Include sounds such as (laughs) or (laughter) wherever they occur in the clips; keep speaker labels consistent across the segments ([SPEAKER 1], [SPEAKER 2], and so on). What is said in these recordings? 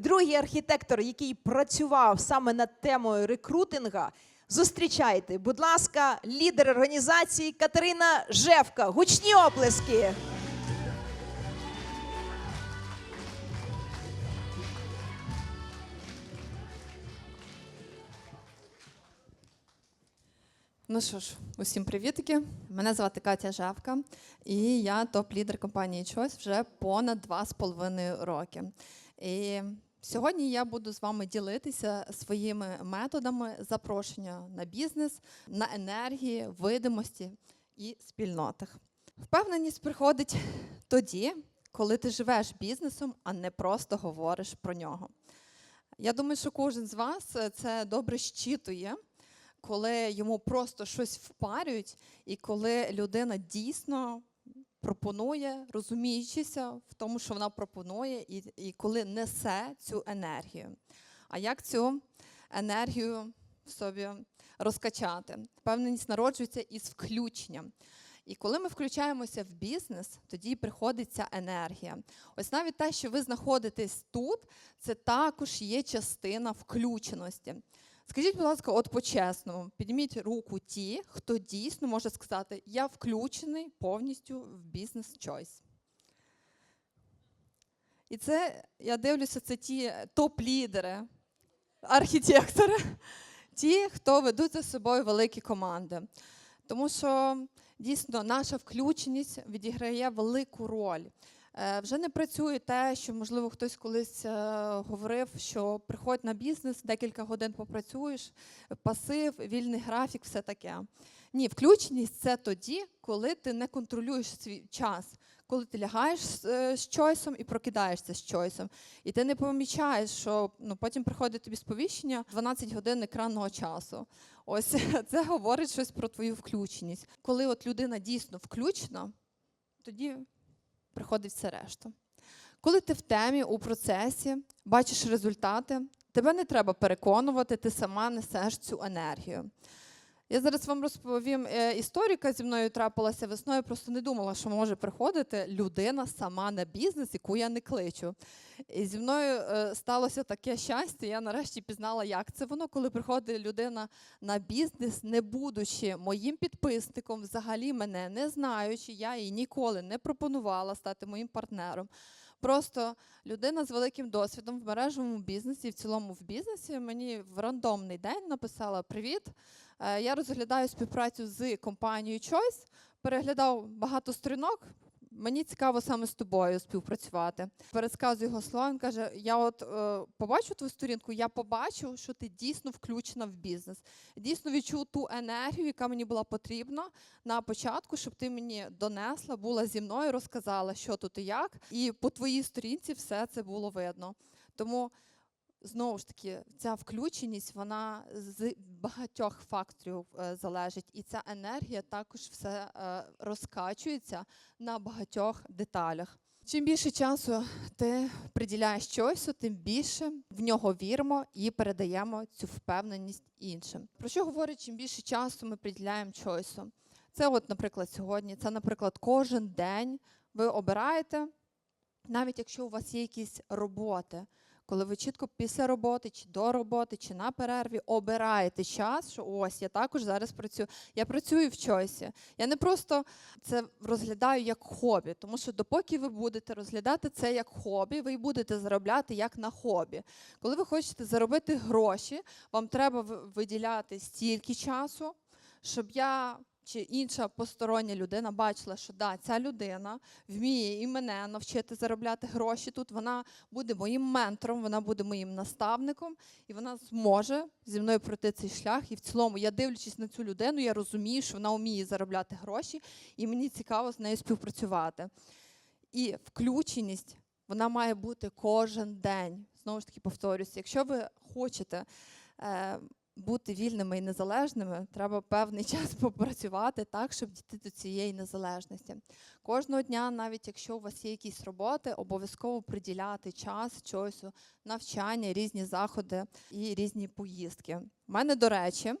[SPEAKER 1] другий архітектор, який працював саме над темою рекрутинга. Зустрічайте, будь ласка, лідер організації Катерина Жевка. Гучні оплески.
[SPEAKER 2] Ну що ж, усім привітки. Мене звати Катя Жевка, і я топ-лідер компанії Choice вже понад два з половиною роки. І сьогодні я буду з вами ділитися своїми методами запрошення на бізнес, на енергії, видимості і спільнотах. Впевненість приходить тоді, коли ти живеш бізнесом, а не просто говориш про нього. Я думаю, що кожен з вас це добре щитує коли йому просто щось впарюють, і коли людина дійсно пропонує, розуміючися в тому, що вона пропонує, і, і коли несе цю енергію. А як цю енергію в собі розкачати? Впевненість народжується із включенням. І коли ми включаємося в бізнес, тоді приходить ця енергія. Ось навіть те, що ви знаходитесь тут, це також є частина включеності. Скажіть, будь ласка, от по-чесному, підніміть руку ті, хто дійсно може сказати, я включений повністю в бізнес Choice. І це, я дивлюся, це ті топ-лідери, архітектори, ті, хто ведуть за собою великі команди. Тому що дійсно наша включеність відіграє велику роль. Е, Вже не працює те, що, можливо, хтось колись е, говорив, що приходь на бізнес, декілька годин попрацюєш, пасив, вільний графік, все таке. Ні, включеність це тоді, коли ти не контролюєш свій час, коли ти лягаєш з, е, чойсом і прокидаєшся з чойсом. І ти не помічаєш, що ну, потім приходить тобі сповіщення 12 годин екранного часу. Ось (laughs) це говорить щось про твою включеність. Коли от людина дійсно включена, тоді приходить все решта. Коли ти в темі, у процесі, бачиш результати, тебе не треба переконувати, ти сама несеш цю енергію. Я зараз вам розповім е, історію, яка зі мною трапилася весною. Просто не думала, що може приходити людина сама на бізнес, яку я не кличу. І зі мною е, сталося таке щастя. Я нарешті пізнала, як це воно, коли приходить людина на бізнес, не будучи моїм підписником, взагалі мене не знаючи, я їй ніколи не пропонувала стати моїм партнером. Просто людина з великим досвідом в мережевому бізнесі, в цілому в бізнесі, мені в рандомний день написала: Привіт! е, Я розглядаю співпрацю з компанією Choice, переглядав багато сторінок. Мені цікаво саме з тобою співпрацювати. Пересказую його слова. Каже: Я от е, побачу твою сторінку, я побачу, що ти дійсно включена в бізнес. Дійсно відчув ту енергію, яка мені була потрібна на початку, щоб ти мені донесла, була зі мною, розказала, що тут і як. І по твоїй сторінці все це було видно. Тому знову ж таки, ця включеність вона з багатьох факторів е, залежить, і ця енергія також все е, розкачується на багатьох деталях. Чим більше часу ти приділяєш щось, тим більше в нього віримо і передаємо цю впевненість іншим. Про що говорить, чим більше часу ми приділяємо чойсу? Це, от, наприклад, сьогодні, це, наприклад, кожен день ви обираєте, навіть якщо у вас є якісь роботи, коли ви чітко після роботи, чи до роботи, чи на перерві обираєте час, що ось я також зараз працюю. Я працюю в чойсі. Я не просто це розглядаю як хобі, тому що допоки ви будете розглядати це як хобі, ви й будете заробляти як на хобі. Коли ви хочете заробити гроші, вам треба виділяти стільки часу, щоб я. Чи інша постороння людина бачила, що да, ця людина вміє і мене навчити заробляти гроші тут. Вона буде моїм ментором, вона буде моїм наставником, і вона зможе зі мною пройти цей шлях. І в цілому, я дивлячись на цю людину, я розумію, що вона вміє заробляти гроші, і мені цікаво з нею співпрацювати. І включеність вона має бути кожен день. Знову ж таки, повторюся, якщо ви хочете. Бути вільними і незалежними, треба певний (laughs) час попрацювати так, щоб дійти до цієї незалежності. Кожного дня, навіть якщо у вас є якісь роботи, обов'язково приділяти час, чогось, навчання, різні заходи і різні поїздки. У мене, до речі,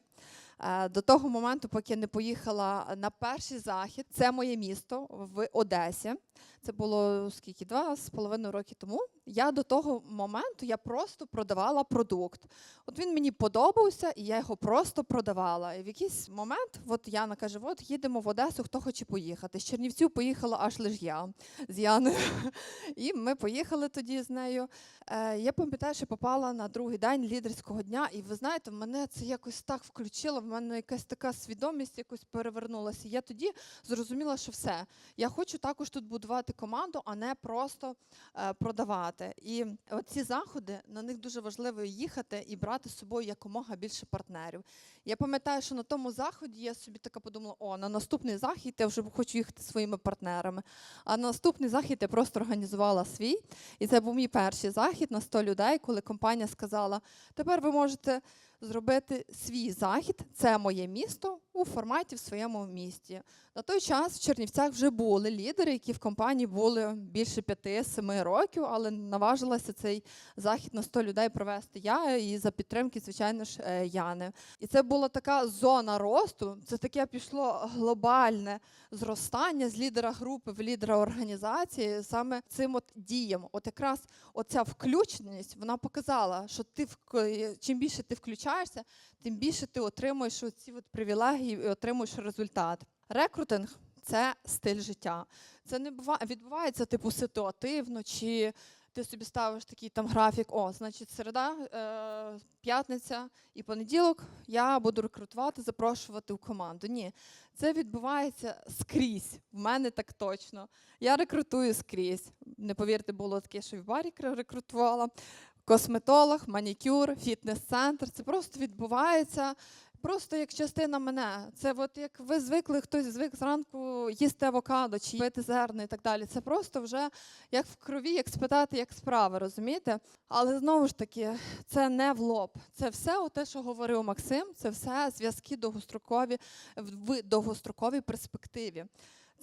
[SPEAKER 2] е, до того моменту, поки я не поїхала на перший захід, це моє місто в Одесі. Це було скільки два з половиною роки тому. Я до того моменту я просто продавала продукт. От він мені подобався, і я його просто продавала. І в якийсь момент, от Яна каже: от їдемо в Одесу, хто хоче поїхати. З Чернівців поїхала аж лише я з Яною. І ми поїхали тоді з нею. Е, я пам'ятаю, що попала на другий день лідерського дня, і ви знаєте, мене це якось так включило. В мене якась така свідомість якось перевернулася. Я тоді зрозуміла, що все. Я хочу також тут будувати команду, а не просто е, продавати. І ці заходи на них дуже важливо їхати і брати з собою якомога більше партнерів. Я пам'ятаю, що на тому заході я собі така подумала: о, на наступний захід я вже хочу їхати своїми партнерами. А на наступний захід я просто організувала свій. І це був мій перший захід на 100 людей, коли компанія сказала: тепер ви можете зробити свій захід, це моє місто у форматі в своєму місті. На той час в Чернівцях вже були лідери, які в компанії були більше 5-7 років, але наважилася цей захід на 100 людей провести я і за підтримки, звичайно ж, е, Яни. І це була така зона росту. Це таке пішло глобальне зростання з лідера групи в лідера організації саме цим от діям. От якраз оця включеність вона показала, що ти чим більше ти включаєшся, тим більше ти отримуєш ці от привілегії і отримуєш результат. Рекрутинг це стиль життя. Це не бува- відбувається типу ситуативно, чи ти собі ставиш такий там графік. О, значить, середа, е, п'ятниця і понеділок я буду рекрутувати, запрошувати в команду. Ні, це відбувається скрізь. В мене так точно. Я рекрутую скрізь. Не повірте, було таке, що в барі рекрутувала. Косметолог, манікюр, фітнес-центр. Це просто відбувається. Просто як частина мене. Це от як ви звикли, хтось звик зранку їсти авокадо чи пити зерно і так далі. Це просто вже як в крові, як спитати, як справи, розумієте? Але знову ж таки, це не в лоб. Це все те, що говорив Максим, це все зв'язки довгострокові в довгостроковій перспективі.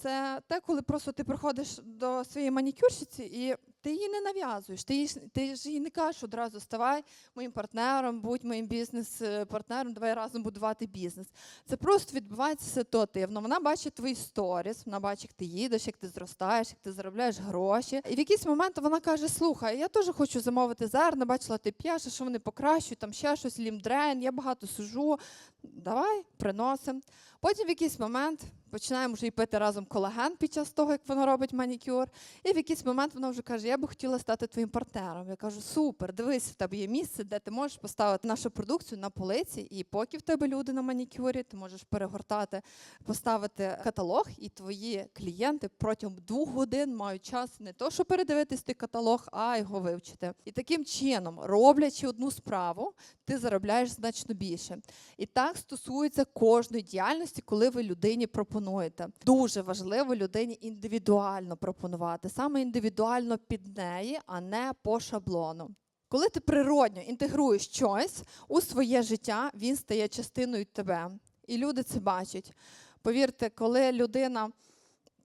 [SPEAKER 2] Це те, коли просто ти приходиш до своєї манікюрщиці і ти її не нав'язуєш. Ти, ж- ти ж їй не кажеш одразу ставай моїм партнером, будь моїм бізнес-партнером, давай разом будувати бізнес. Це просто відбувається ситуативно. Вона бачить твої сторіс, вона бачить, як ти їдеш, як ти зростаєш, як ти заробляєш гроші. І в якийсь момент вона каже: Слухай, я теж хочу замовити зерна, бачила, ти п'єш, що вони покращують, там ще щось, лімдрен, я багато сижу. Давай, приносимо. Потім в якийсь момент починаємо вже і пити разом колаген під час того, як вона робить манікюр. І в якийсь момент вона вже каже: Я би хотіла стати твоїм партнером. Я кажу, супер, дивись, в тебе є місце, де ти можеш поставити нашу продукцію на полиці, і поки в тебе люди на манікюрі, ти можеш перегортати, поставити каталог, і твої клієнти протягом двох годин мають час не то, що передивитись той каталог, а його вивчити. І таким чином, роблячи одну справу, ти заробляєш значно більше. І так стосується кожної діяльності, коли ви людині пропонуєте. Дуже важливо людині індивідуально пропонувати, саме індивідуально під неї, а не по шаблону. Коли ти природньо інтегруєш щось у своє життя, він стає частиною тебе. І люди це бачать. Повірте, коли людина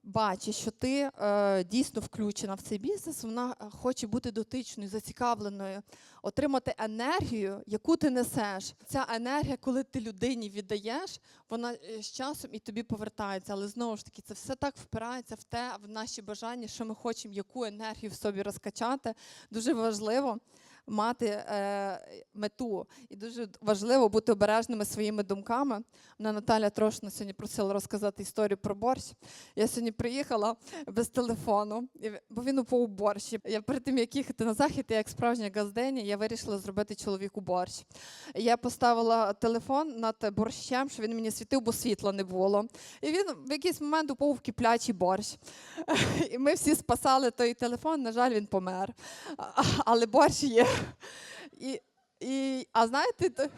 [SPEAKER 2] бачить, що ти е, дійсно включена в цей бізнес, вона е, хоче бути дотичною, зацікавленою, отримати енергію, яку ти несеш. Ця енергія, коли ти людині віддаєш, вона е, з часом і тобі повертається. Але знову ж таки, це все так впирається в те, в наші бажання, що ми хочемо яку енергію в собі розкачати. Дуже важливо мати е, мету. І дуже важливо бути обережними своїми думками. Мене Наталя Трошна сьогодні просила розказати історію про борщ. Я сьогодні приїхала без телефону, бо він упав у борщі. Я перед тим, як їхати на захід, я як справжня газдені, я вирішила зробити чоловіку борщ. Я поставила телефон над борщем, щоб він мені світив, бо світла не було. І він в якийсь момент упав в киплячий борщ. (laughs) І ми всі спасали той телефон, на жаль, він помер. Але борщ є. І, і, а знаєте, то-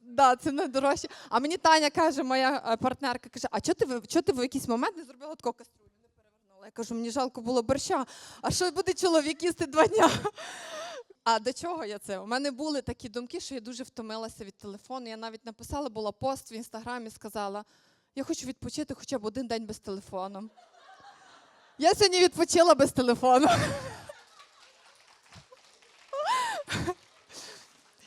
[SPEAKER 2] да, це найдорожче. А мені Таня каже, моя е, партнерка, каже: а чого ти, чого ти в якийсь момент не зробила таку каструлю? Не перевернула. Я кажу, мені жалко було борща. А що буде чоловік їсти два дня? А до чого я це? У мене були такі думки, що я дуже втомилася від телефону. Я навіть написала, була пост в інстаграмі, сказала: я хочу відпочити хоча б один день без телефону. Я сьогодні відпочила без телефону.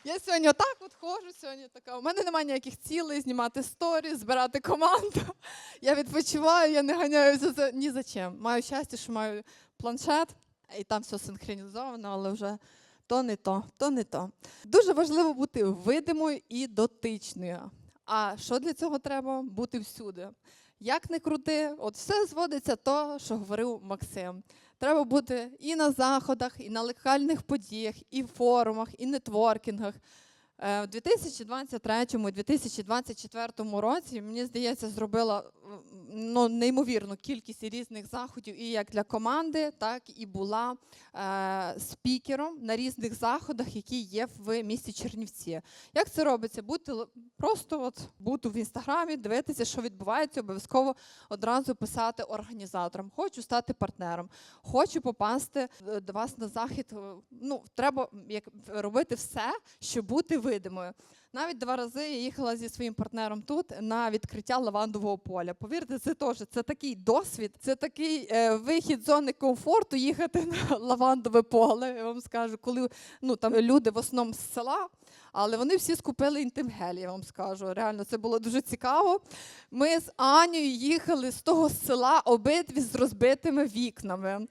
[SPEAKER 2] Я сьогодні отак от ходжу, сьогодні така. У мене немає ніяких цілей знімати сторі, збирати команду. (laughs) Я відпочиваю, я не ганяюся за ні за чим. Маю щастя, що маю планшет, і там все синхронізовано, але вже то не то, то не то. Дуже важливо бути видимою і дотичною. А що для цього треба? Бути всюди. Як не крути, от все зводиться то, що говорив Максим. Треба бути і на заходах, і на локальних подіях, і форумах, і нетворкінгах. Е, У 2023-2024 році, мені здається, зробила ну, неймовірну кількість різних заходів, і як для команди, так і була е, спікером на різних заходах, які є в місті Чернівці. Як це робиться? Бути просто от бути в інстаграмі, дивитися, що відбувається, обов'язково одразу писати організаторам. Хочу стати партнером, хочу попасти е, до вас на захід. Е, Ну, треба як робити все, щоб бути видимою. Навіть два рази я їхала зі своїм партнером тут на відкриття лавандового поля. Повірте, це теж це такий досвід, це такий е, вихід зони комфорту їхати на лавандове поле. Я вам скажу, коли ну там люди в основному з села, але вони всі скупили інтимгель, я вам скажу. Реально, це було дуже цікаво. Ми з Анією їхали з того села обидві з розбитими вікнами.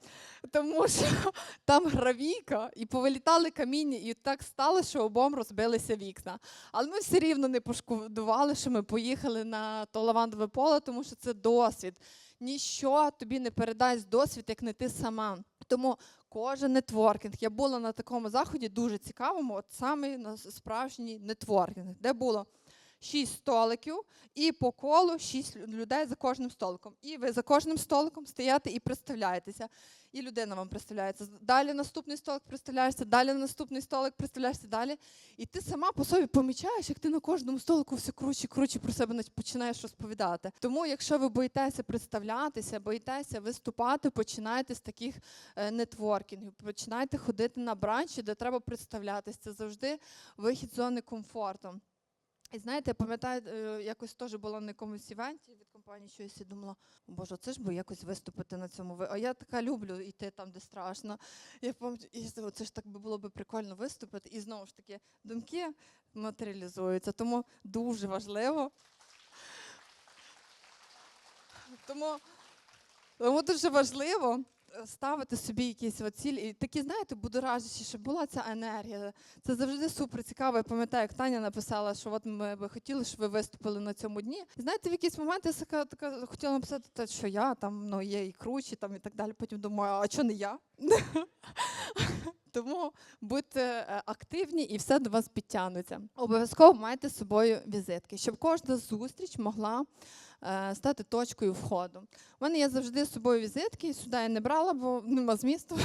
[SPEAKER 2] Тому що (laughs) там гравійка, і повилітали каміння, і так стало, що обом розбилися вікна. Але ми все рівно не пошкодували, що ми поїхали на то лавандове поле, тому що це досвід. Ніщо тобі не передасть досвід, як не ти сама. Тому кожен нетворкінг. Я була на такому заході дуже цікавому, от саме на справжній нетворкінг, де було шість столиків і по колу шість людей за кожним столиком. І ви за кожним столиком стояти і представляєтеся. І людина вам представляється. Далі наступний столик представляєшся, далі наступний столик представляєшся далі. І ти сама по собі помічаєш, як ти на кожному столику все круче, круче про себе починаєш розповідати. Тому, якщо ви боїтеся представлятися, боїтеся виступати, починайте з таких е, нетворкінгів. Починайте ходити на бранчі, де треба представлятися. Це завжди вихід зони комфорту. І знаєте, пам'ятаю, е, якось теж була на якомусь івенті від компанії щось і думала, «О, боже, це ж би якось виступити на цьому. А я така люблю йти там, де страшно. Я пам'ятаю, і це ж так би було би прикольно виступити. І знову ж таки, думки матеріалізуються. Тому дуже важливо. Тому, тому дуже важливо е, ставити собі якісь от цілі. І такі, знаєте, будоражачі, щоб була ця енергія. Це завжди супер цікаво. Я пам'ятаю, як Таня написала, що от ми би хотіли, щоб ви виступили на цьому дні. І знаєте, в якийсь момент я така, така хотіла написати, та, що я там ну, є і кручі, там і так далі. Потім думаю, а чого не я? (laughs) Тому будьте е, активні і все до вас підтягнеться. Обов'язково майте з собою візитки, щоб кожна зустріч могла стати точкою входу. У мене є завжди з собою візитки, сюди я не брала, бо нема змісту.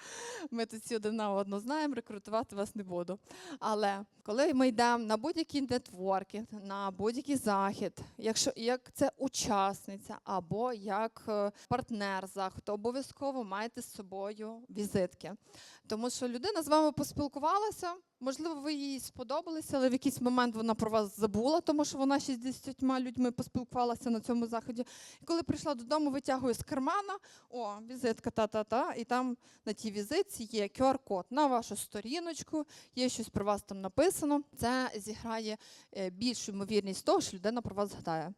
[SPEAKER 2] (laughs) Ми тут всі одна одну знаємо, рекрутувати вас не буду. Але коли ми йдемо на будь-який нетворкінг, на будь-який захід, якщо як це учасниця або як е, партнер заходу, обов'язково майте з собою візитки. Тому що людина з вами поспілкувалася, можливо, ви їй сподобалися, але в якийсь момент вона про вас забула, тому що вона ще з 10 людьми поспілкувалася на цьому заході. І коли прийшла додому, витягує з кармана, о, візитка та-та-та, і там на тій візитці є QR-код на вашу сторіночку, є щось про вас там написано. Це зіграє е, більшу ймовірність того, що людина про вас згадає.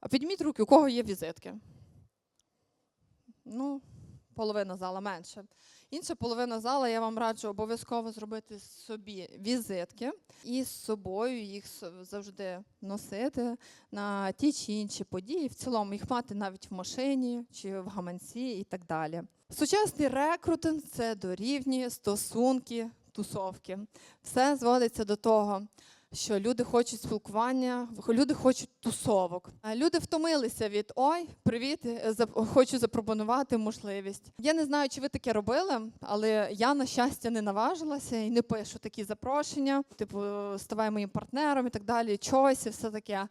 [SPEAKER 2] А підніміть руки, у кого є візитки? Ну, половина зала менше. Інша половина зала я вам раджу обов'язково зробити собі візитки і з собою їх завжди носити на ті чи інші події. В цілому їх мати навіть в машині чи в гаманці і так далі. Сучасний рекрутинг це дорівнює стосунки, тусовки. Все зводиться до того. Що люди хочуть спілкування, люди хочуть тусовок. Люди втомилися від ой, привіт, е, хочу запропонувати можливість. Я не знаю, чи ви таке робили, але я на щастя не наважилася і не пишу такі запрошення, типу ставай моїм партнером і так далі. Чогось і все таке.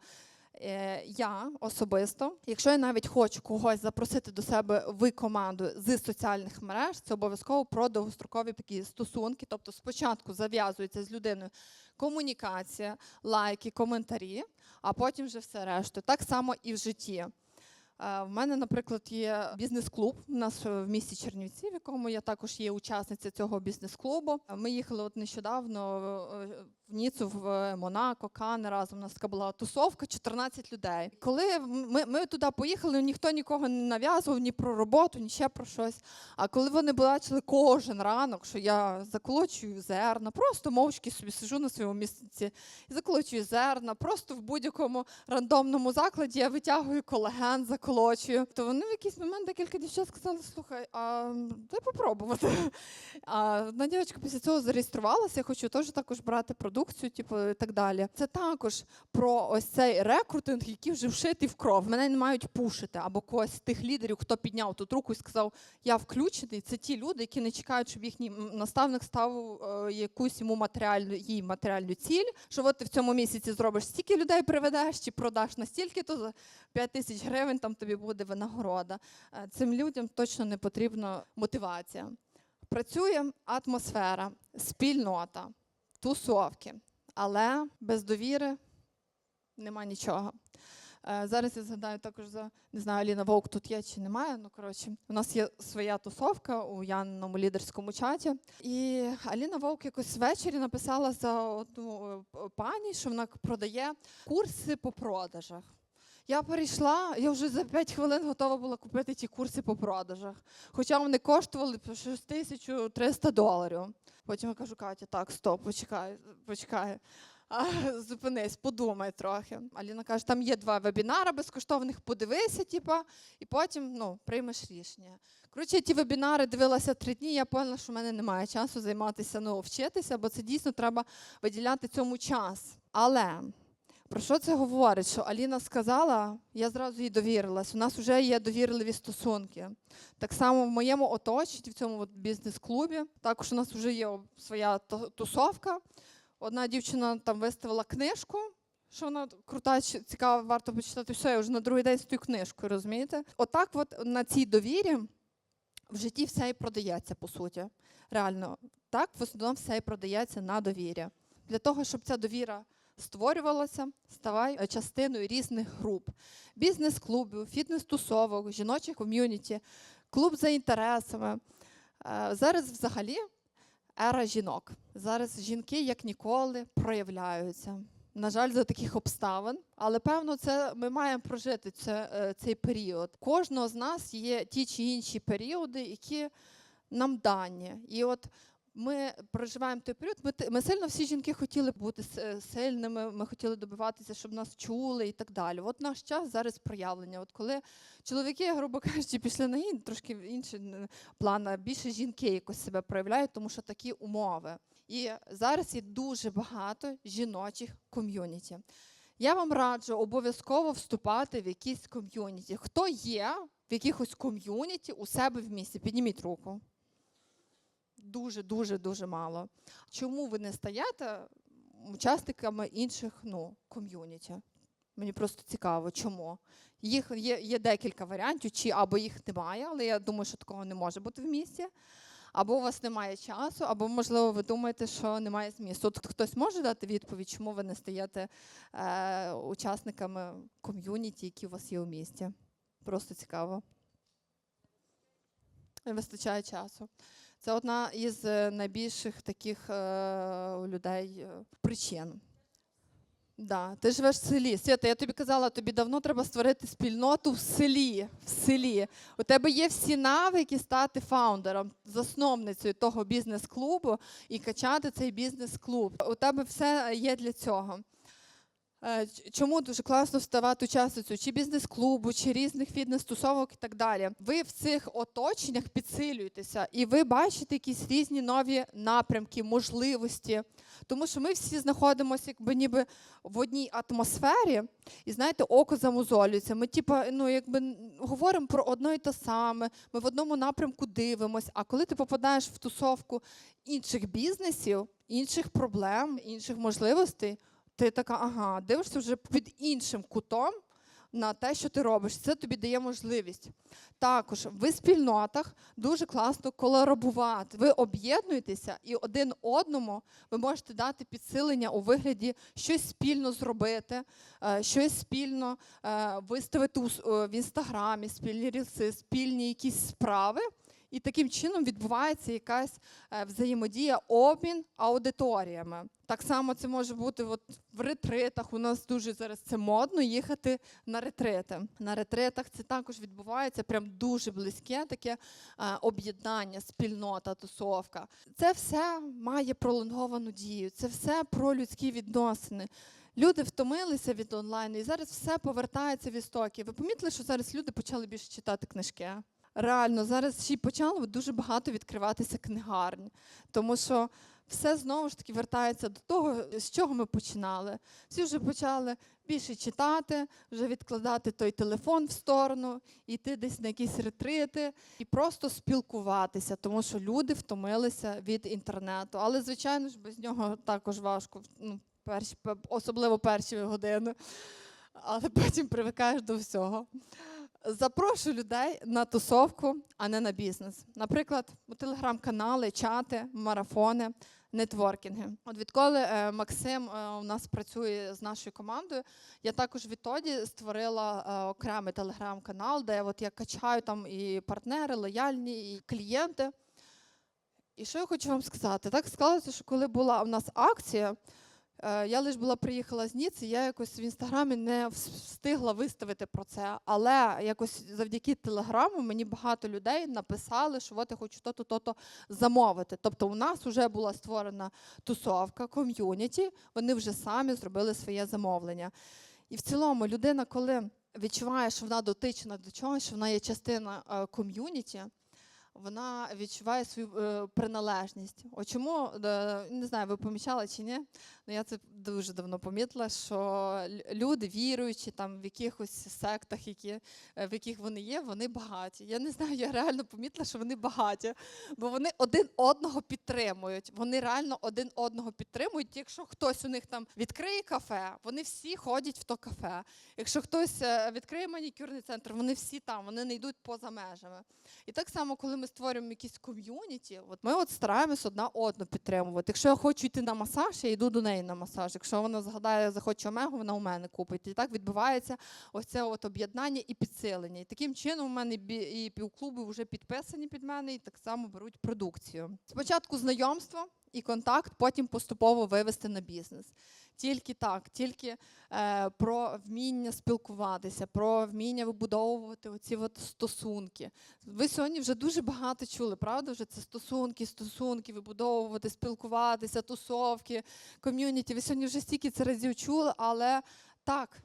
[SPEAKER 2] Е, Я особисто, якщо я навіть хочу когось запросити до себе в команду з соціальних мереж, це обов'язково про довгострокові такі стосунки. Тобто, спочатку зав'язується з людиною комунікація, лайки, коментарі, а потім вже все решту. Так само і в житті. Е, В мене, наприклад, є бізнес-клуб у нас в місті Чернівці, в якому я також є учасниця цього бізнес-клубу. Ми їхали от нещодавно е, в Ніцу, в е, Монако, Кан разом. У нас така була тусовка, 14 людей. Коли ми, ми туди поїхали, ніхто нікого не нав'язував ні про роботу, ні ще про щось. А коли вони бачили кожен ранок, що я заколочую зерна, просто мовчки собі сижу на своєму місці і заколочую зерна, просто в будь-якому рандомному закладі я витягую колаген, заколочую. То вони в якийсь момент декілька дівчат сказали: слухай, а дай попробувати. (laughs) А одна дівчинка після цього зареєструвалася, я хочу теж також брати продукцію, типу, і так далі. Це також про ось цей рекрутинг, який вже вшитий в кров. Мене не мають пушити або когось з тих лідерів, хто підняв тут руку і сказав, я включений. Це ті люди, які не чекають, щоб їхній наставник ставив е, якусь йому матеріальну їй матеріальну ціль. Що от ти в цьому місяці зробиш стільки людей приведеш чи продаш настільки, то за 5 тисяч гривень там тобі буде винагорода. Е, Цим людям точно не потрібна мотивація. Працює атмосфера, спільнота, тусовки, але без довіри нема нічого. Е, Зараз я згадаю також за не знаю, Аліна Вовк тут є чи немає. Ну коротше, у нас є своя тусовка у Янному лідерському чаті. І Аліна Вовк якось ввечері написала за одну е, пані, що вона продає курси по продажах. Я перейшла, я вже за 5 хвилин готова була купити ті курси по продажах. Хоча вони коштували по 6300 доларів. Потім я кажу, Катя, так, стоп, почекай, почекай. А, (laughs) зупинись, подумай трохи. Аліна каже, там є два вебінари безкоштовних, подивися, типа, і потім ну, приймеш рішення. Коротше, ті вебінари дивилася три дні, я поняла, що в мене немає часу займатися, ну, вчитися, бо це дійсно треба виділяти цьому час. Але про що це говорить? Що Аліна сказала, я зразу їй довірилась. У нас вже є довірливі стосунки. Так само в моєму оточенні, в цьому от бізнес-клубі, також у нас вже є своя тусовка. Одна дівчина там виставила книжку, що вона крута, цікава, варто почитати. Все, я вже на другий день з тою книжкою, розумієте? Отак, от на цій довірі в житті все і продається, по суті. Реально, так в основному все і продається на довірі. Для того, щоб ця довіра створювалася, ставай е, частиною різних груп: бізнес-клубів, фітнес-тусовок, жіночих ком'юніті, клуб за інтересами. Е, Зараз взагалі ера жінок. Зараз жінки як ніколи проявляються. На жаль, за таких обставин, але певно, це ми маємо прожити це, е, цей період. Кожного з нас є ті чи інші періоди, які нам дані. І от ми проживаємо той період. Ми, ми сильно всі жінки хотіли бути е, сильними, ми хотіли добиватися, щоб нас чули і так далі. От наш час зараз проявлення. От коли чоловіки, грубо кажучи, пішли на ін, трошки в інший е, план, більше жінки якось себе проявляють, тому що такі умови. І зараз є дуже багато жіночих ком'юніті. Я вам раджу обов'язково вступати в якісь ком'юніті. Хто є в якихось ком'юніті у себе в місті? Підніміть руку. Дуже, дуже, мало. Чому ви не стаєте учасниками інших ну, ком'юніті? Мені просто цікаво, чому. Їх є, є декілька варіантів, чи або їх немає, але я думаю, що такого не може бути в місті. Або у вас немає часу, або, можливо, ви думаєте, що немає змісту. От хтось може дати відповідь, чому ви не стаєте е, учасниками ком'юніті, які у вас є у місті? Просто цікаво. Не вистачає часу. Це одна із е, найбільших таких е, у людей е, причин. Да, ти живеш в селі. Свята, я тобі казала, тобі давно треба створити спільноту в селі. В селі. У тебе є всі навики стати фаундером, засновницею того бізнес-клубу і качати цей бізнес-клуб. У тебе все є для цього. Е, Чому дуже класно ставати учасницею чи бізнес-клубу, чи різних фітнес-тусовок і так далі. Ви в цих оточеннях підсилюєтеся, і ви бачите якісь різні нові напрямки, можливості. Тому що ми всі знаходимося якби ніби в одній атмосфері, і знаєте, око замозолюється. Ми, типа, ну якби говоримо про одно і те саме, ми в одному напрямку дивимося. А коли ти попадаєш в тусовку інших бізнесів, інших проблем, інших можливостей, ти така, ага, дивишся вже під іншим кутом, на те, що ти робиш. Це тобі дає можливість. Також в спільнотах дуже класно колаборувати. Ви об'єднуєтеся і один одному ви можете дати підсилення у вигляді щось спільно зробити, е, щось спільно е, виставити е, в інстаграмі, спільні рілси, спільні якісь справи. І таким чином відбувається якась е, взаємодія, обмін аудиторіями. Так само це може бути от в ретритах. У нас дуже зараз це модно їхати на ретрити. На ретритах це також відбувається прям дуже близьке таке е, об'єднання, спільнота, тусовка. Це все має пролонговану дію. Це все про людські відносини. Люди втомилися від онлайну, і зараз все повертається в істоки. Ви помітили, що зараз люди почали більше читати книжки? Реально, зараз ще й почало дуже багато відкриватися книгарень, тому що все знову ж таки вертається до того, з чого ми починали. Всі вже почали більше читати, вже відкладати той телефон в сторону, йти десь на якісь ретрити і просто спілкуватися, тому що люди втомилися від інтернету. Але, звичайно ж, без нього також важко, ну, перші, особливо перші години. Але потім привикаєш до всього. Запрошую людей на тусовку, а не на бізнес. Наприклад, телеграм-канали, чати, марафони, нетворкінги. От відколи е, Максим е, у нас працює з нашою командою, я також відтоді створила е, окремий телеграм-канал, де от я качаю там і партнери, лояльні, і клієнти. І що я хочу вам сказати? Так склалося, що коли була у нас акція, Я лише була приїхала з Ніци, я якось в інстаграмі не встигла виставити про це. Але якось завдяки телеграму мені багато людей написали, що от я хочу то-то, то-то замовити. Тобто у нас вже була створена тусовка, ком'юніті, вони вже самі зробили своє замовлення. І в цілому людина, коли відчуває, що вона дотична до чогось, що вона є частина е, ком'юніті, вона відчуває свою е, приналежність. От чому е, не знаю, ви помічали чи ні? Ну я це дуже давно помітила, що люди, віруючі там в якихось сектах, які, е, в яких вони є, вони багаті. Я не знаю, я реально помітила, що вони багаті, бо вони один одного підтримують. Вони реально один одного підтримують. Якщо хтось у них там відкриє кафе, вони всі ходять в то кафе. Якщо хтось е, відкриє манікюрний центр, вони всі там, вони не йдуть поза межами. І так само, коли ми створюємо якісь ком'юніті, от ми от стараємось одна одну підтримувати. Якщо я хочу йти на масаж, я йду до неї на масаж. Якщо вона згадає, захоче омегу, вона у мене купить. І так відбувається ось це от об'єднання і підсилення. І таким чином у мене і півклуби вже підписані під мене, і так само беруть продукцію. Спочатку знайомство і контакт, потім поступово вивести на бізнес. Тільки так, тільки е, про вміння спілкуватися, про вміння вибудовувати оці от стосунки. Ви сьогодні вже дуже багато чули, правда? Вже це стосунки, стосунки, вибудовувати, спілкуватися, тусовки, ком'юніті. Ви сьогодні вже стільки це разів чули, але так.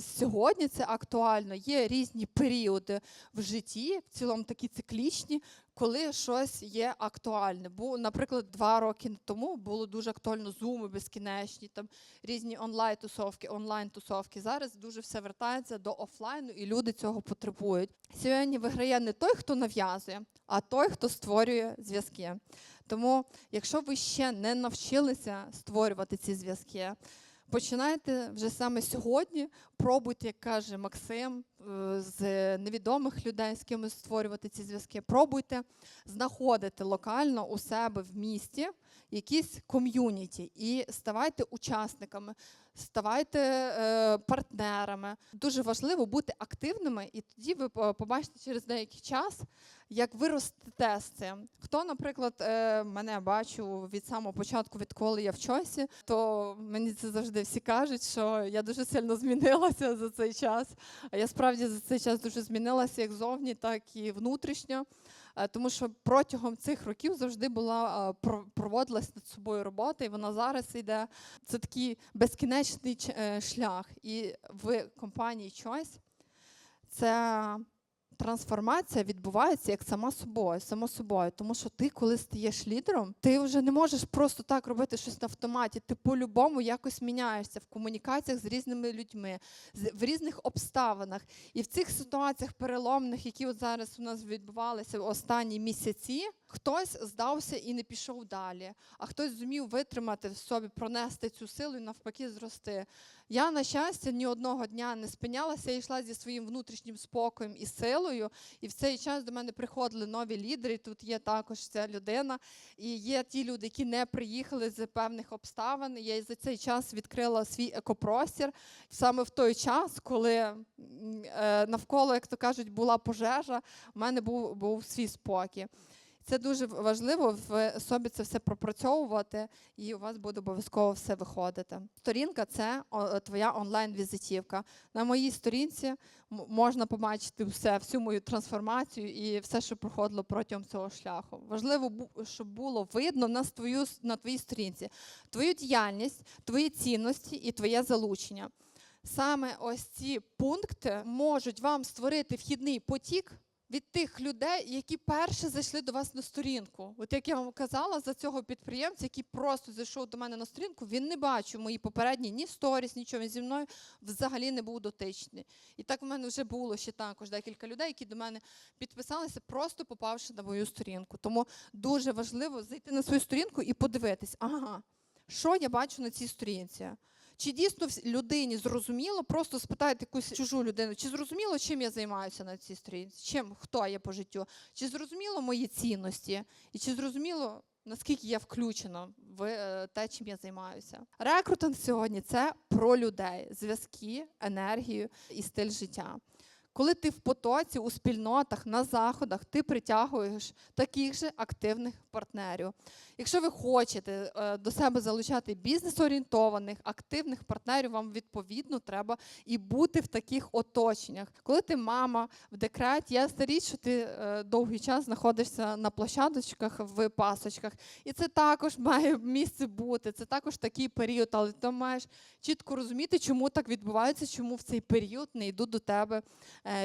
[SPEAKER 2] Сьогодні це актуально. Є різні періоди в житті, в цілому такі циклічні, коли щось є актуальне. Бо, наприклад, два роки тому було дуже актуально зуми безкінечні, там різні онлайн-тусовки, онлайн-тусовки. Зараз дуже все вертається до офлайну, і люди цього потребують. Сьогодні виграє не той, хто нав'язує, а той, хто створює зв'язки. Тому, якщо ви ще не навчилися створювати ці зв'язки, починайте вже саме сьогодні. Пробуйте, як каже Максим, е, з невідомих людей, з кимось створювати ці зв'язки. Пробуйте знаходити локально у себе в місті якісь ком'юніті і ставайте учасниками, ставайте е, партнерами. Дуже важливо бути активними, і тоді ви побачите через деякий час, як ви ростете з цим. Хто, наприклад, е, мене бачив від самого початку, відколи я в чосі, то мені це завжди всі кажуть, що я дуже сильно змінилася за цей час. А я справді за цей час дуже змінилася як зовні, так і внутрішньо. Е, Тому що протягом цих років завжди була е, про- проводилась над собою робота, і вона зараз йде. Це такий безкінечний шлях. І в компанії Choice це трансформація відбувається як сама собою, само собою. Тому що ти, коли стаєш лідером, ти вже не можеш просто так робити щось на автоматі. Ти по-любому якось міняєшся в комунікаціях з різними людьми, в різних обставинах. І в цих ситуаціях переломних, які от зараз у нас відбувалися в останні місяці, Хтось здався і не пішов далі, а хтось зумів витримати в собі, пронести цю силу і навпаки зрости. Я, на щастя, ні одного дня не спинялася, я йшла зі своїм внутрішнім спокоєм і силою. І в цей час до мене приходили нові лідери. Тут є також ця людина. І є ті люди, які не приїхали з певних обставин. Я за цей час відкрила свій екопростір саме в той час, коли е, навколо, як то кажуть, була пожежа, у мене був, був свій спокій. Це дуже важливо в собі це все пропрацьовувати, і у вас буде обов'язково все виходити. Сторінка це твоя онлайн-візитівка. На моїй сторінці можна побачити все, всю мою трансформацію і все, що проходило протягом цього шляху. Важливо, щоб було видно на, твою, на твоїй сторінці твою діяльність, твої цінності і твоє залучення. Саме ось ці пункти можуть вам створити вхідний потік від тих людей, які перше зайшли до вас на сторінку. От як я вам казала, за цього підприємця, який просто зайшов до мене на сторінку, він не бачив мої попередні ні сторіс, нічого зі мною взагалі не був дотичний. І так в мене вже було ще також декілька людей, які до мене підписалися, просто попавши на мою сторінку. Тому дуже важливо зайти на свою сторінку і подивитись, ага, що я бачу на цій сторінці. Чи дійсно людині зрозуміло, просто спитайте якусь чужу людину, чи зрозуміло, чим я займаюся на цій сторінці, чим хто я по життю, чи зрозуміло мої цінності, і чи зрозуміло, наскільки я включена в е, те, чим я займаюся. Рекрутинг сьогодні це про людей, зв'язки, енергію і стиль життя. Коли ти в потоці, у спільнотах, на заходах, ти притягуєш таких же активних партнерів. Якщо ви хочете е, до себе залучати бізнес-орієнтованих, активних партнерів, вам відповідно треба і бути в таких оточеннях. Коли ти мама в декреті, ясна річ, що ти е, довгий час знаходишся на площадочках в пасочках. І це також (laughs) має місце бути. Це також такий період, але ти маєш чітко розуміти, чому так відбувається, чому в цей період не йдуть до тебе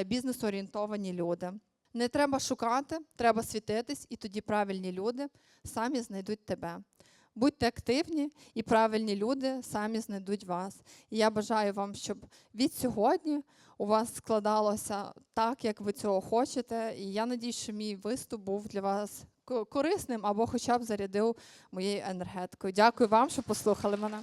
[SPEAKER 2] бізнес-орієнтовані люди. Не треба шукати, треба світитись, і тоді правильні люди самі знайдуть тебе. Будьте активні, і правильні люди самі знайдуть вас. І я бажаю вам, щоб від сьогодні у вас складалося так, як ви цього хочете. І я надію, що мій виступ був для вас корисним або хоча б зарядив моєю енергетикою. Дякую вам, що послухали мене.